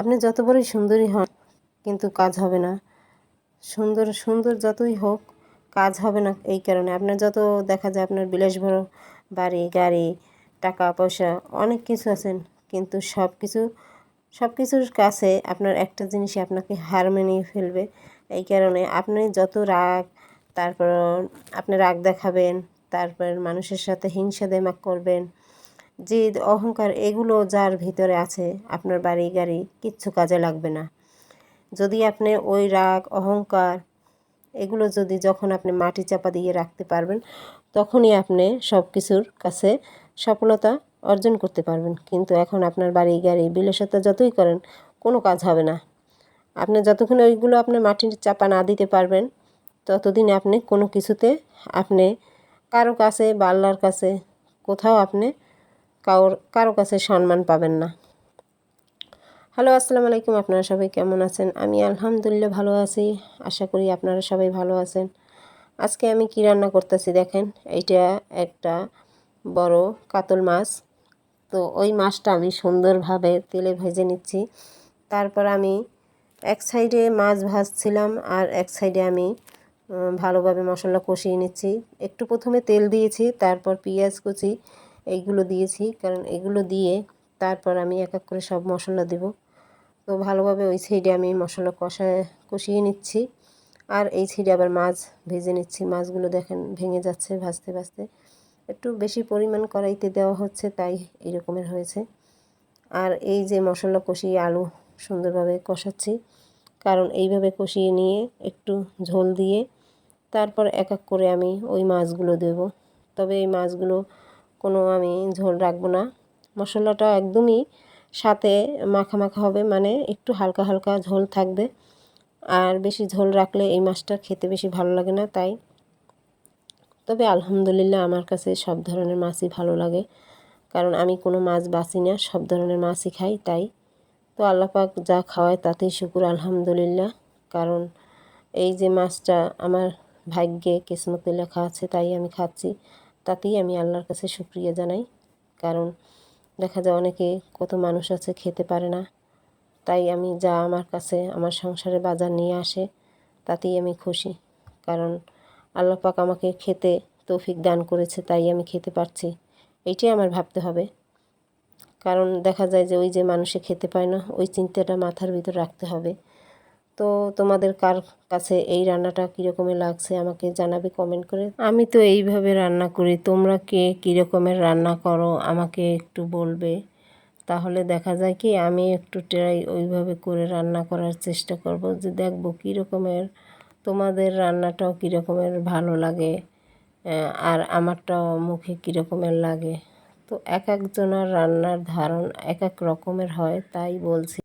আপনি যত বড়ই সুন্দরী হন, কিন্তু কাজ হবে না। সুন্দর সুন্দর যতই হোক, কাজ হবে না এই কারণে। আপনার যত দেখা যায় আপনার বিলাসবড় বাড়ি, গাড়ি, টাকা, পয়সা, অনেক কিছু আছেন, কিন্তু সব কিছু, সব কিছুর কাছে আপনার একটা জিনিসই আপনাকে হার মানিয়ে ফেলবে। এই কারণে আপনি যত রাগ, তারপর আপনি রাগ দেখাবেন, তারপর মানুষের সাথে হিংসা দেমাক করবেন যে অহংকার এগুলো যার ভিতরে আছে, আপনার বাড়ি গাড়ি কিচ্ছু কাজে লাগবে না। যদি আপনি ওই রাগ, অহংকার এগুলো যদি যখন আপনি মাটি চাপা দিয়ে রাখতে পারবেন, তখনই আপনি সব কিছুর কাছে সফলতা অর্জন করতে পারবেন। কিন্তু এখন আপনার বাড়ি গাড়ি বিলাসতা যতই করেন, কোনো কাজ হবে না। আপনি যতক্ষণ ওইগুলো আপনি মাটির চাপা না দিতে পারবেন, ততদিন আপনি কোনো কিছুতে আপনি কারও কাছে বা আল্লাহর কাছে কোথাও আপনি কারোর কারও কাছে সম্মান পাবেন না। হ্যালো আসসালামু আলাইকুম। আপনারা সবাই কেমন আছেন? আমি আলহামদুলিল্লাহ ভালো আছি। আশা করি আপনারা সবাই ভালো আছেন। আজকে আমি কি রান্না করতেছি দেখেন? এইটা একটা বড় কাতল মাছ। তো ওই মাছটা আমি সুন্দরভাবে তেলে ভেজে নিচ্ছি। তারপর আমি এক সাইডে মাছ ভাজছিলাম আর এক সাইডে আমি ভালোভাবে মশলা কষিয়ে নিচ্ছি। একটু প্রথমে তেল দিয়েছি, তারপর পেঁয়াজ কুচি এইগুলো দিয়েছি, কারণ এগুলো দিয়ে তারপর আমি এক এক করে সব মশলা দেব। তো ভালোভাবে ওই সাইডে আমি মশলা কষা, কষিয়ে নিচ্ছি। আর এই সাইডে আবার মাছ ভেজে নিচ্ছি। মাছগুলো দেখেন ভেঙে যাচ্ছে ভাজতে ভাজতে। একটু বেশি পরিমাণ কড়াইতে দেওয়া হচ্ছে, তাই এই রকমের হয়েছে। আর এই যে মশলা কষিয়ে আলু সুন্দরভাবে কষাচ্ছি, কারণ এইভাবে কষিয়ে নিয়ে একটু ঝোল দিয়ে তারপর এক এক করে আমি ওই মাছগুলো দেব। তবে এই মাছগুলো কোনো আমি ঝোল রাখব না। মশলাটা একদমই সাথে মাখা মাখা হবে মানে একটু হালকা হালকা ঝোল থাকবে। আর বেশি ঝোল রাখলে এই মাছটা খেতে বেশি ভালো লাগে না, তাই। তবে আলহামদুলিল্লাহ আমার কাছে সব ধরনের মাছই ভালো লাগে। কারণ আমি কোনো মাছ বাছি না, সব ধরনের মাছই খাই, তাই। তো আল্লাপাক যা খাওয়ায় তাতেই শুকুর, আলহামদুলিল্লাহ। কারণ এই যে মাছটা আমার ভাগ্যে কিসমতে লেখা আছে, তাই আমি খাচ্ছি। তাতেই আমি আল্লাহর কাছে শুক্রিয়া জানাই। কারণ দেখা যায় অনেকে কত মানুষ আছে খেতে পারে না। তাই আমি যা আমার কাছে, আমার সংসারে বাজার নিয়ে আসে, তাতেই আমি খুশি। কারণ আল্লাহ পাক আমাকে খেতে তৌফিক দান করেছে, তাই আমি খেতে পারছি। এইটাই আমার ভাবতে হবে। কারণ দেখা যায় যে ওই যে মানুষে খেতে পায় না, ওই চিন্তাটা মাথার ভিতর রাখতে হবে। তো তোমাদের কার কাছে এই রান্নাটা কীরকমের লাগছে আমাকে জানাবে কমেন্ট করে। আমি তো এইভাবে রান্না করি, তোমরা কে কীরকমের রান্না করো আমাকে একটু বলবে। তাহলে দেখা যায় কি, আমি একটু ট্রাই ওইভাবে করে রান্না করার চেষ্টা করব যে দেখব কীরকমের, তোমাদের রান্নাটাও কীরকমের ভালো লাগে আর আমারটাও মুখে কীরকমের লাগে। তো এক একজনের রান্নার ধারণ এক এক রকমের হয়, তাই বলছি।